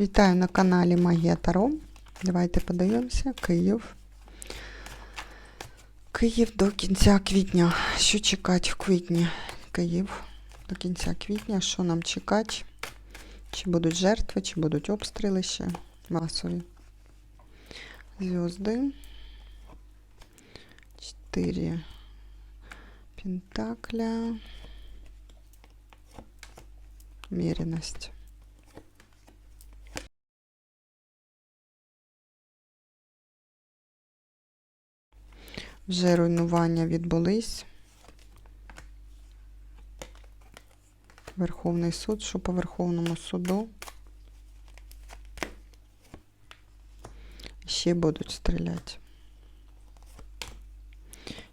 Вітаю на каналі Магія Таро. Давайте подивимося. Київ. Київ до кінця квітня. Що чекати в квітні? Київ до кінця квітня. Що нам чекати? Чи будуть жертви, чи будуть обстріли ще масові? Зв'язки. Чотири пентакля. Міряність. Вже руйнування відбулись. Верховний суд, що по Верховному суду. Ще будуть стріляти.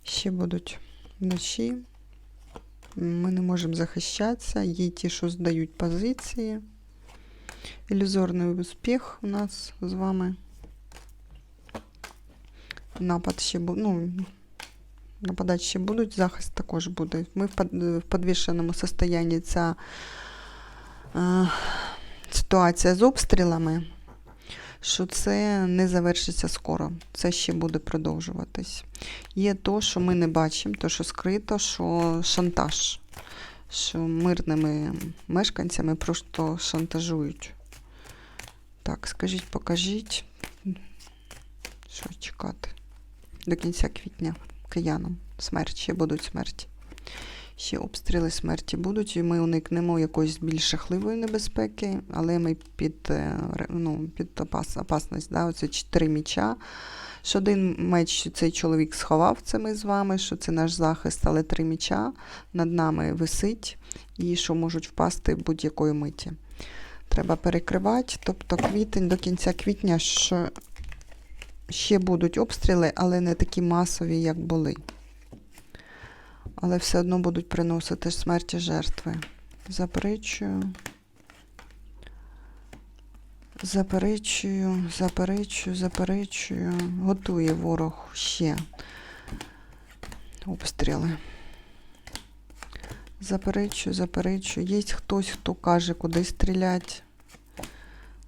Ще будуть вночі. Ми не можемо захищатися. Є ті, що здають позиції. Ілюзорний успіх у нас з вами. Напад ще буде. Ну, нападати ще будуть, захист також буде. Ми в підвішеному стані ця е, ситуація з обстрілами, що це не завершиться скоро. Це ще буде продовжуватись. Є то, що ми не бачимо, то, що скрито, що шантаж, що мирними мешканцями просто шантажують. Так, скажіть, покажіть, що чекати до кінця квітня киянам. Смерть, ще будуть смерті. Ще обстріли смерті будуть, і ми уникнемо якоїсь більш жахливої небезпеки, але ми під, е, ну, під опас, опасність. Да? Оце чотири міча. Що один меч цей чоловік сховав, це ми з вами, що це наш захист, але три міча над нами висить і що можуть впасти будь-якої миті. Треба перекривати, тобто квітень до кінця квітня, що ще будуть обстріли, але не такі масові, як були. Але все одно будуть приносити смерті жертви. Заперечую. Заперечую, заперечую, заперечую. Готує ворог ще обстріли. Заперечую, заперечую. Є хтось, хто каже, куди стріляти,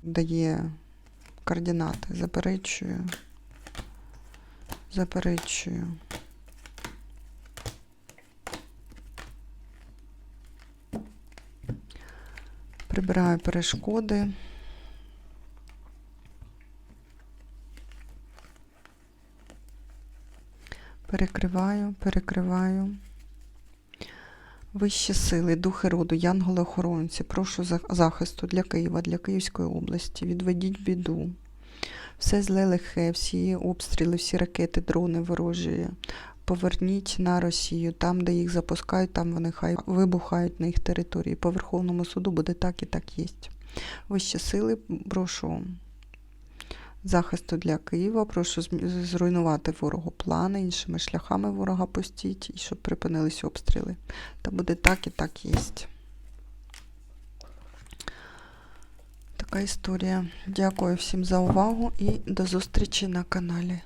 дає координати. Заперечую. Заперечую. Прибираю перешкоди. Перекриваю, перекриваю. Вищі сили, духи роду, янголи-охоронці, прошу захисту для Києва, для Київської області. Відведіть біду. Все зле лихе, всі обстріли, всі ракети, дрони ворожі. Поверніть на Росію, там, де їх запускають, там вони хай вибухають на їх території. По Верховному суду буде так і так є. Вищі сили, прошу захисту для Києва, прошу зруйнувати ворогу плани, іншими шляхами ворога пустіть, і щоб припинились обстріли. Та буде так і так є. Така історія. Дякую всім за увагу і до зустрічі на каналі.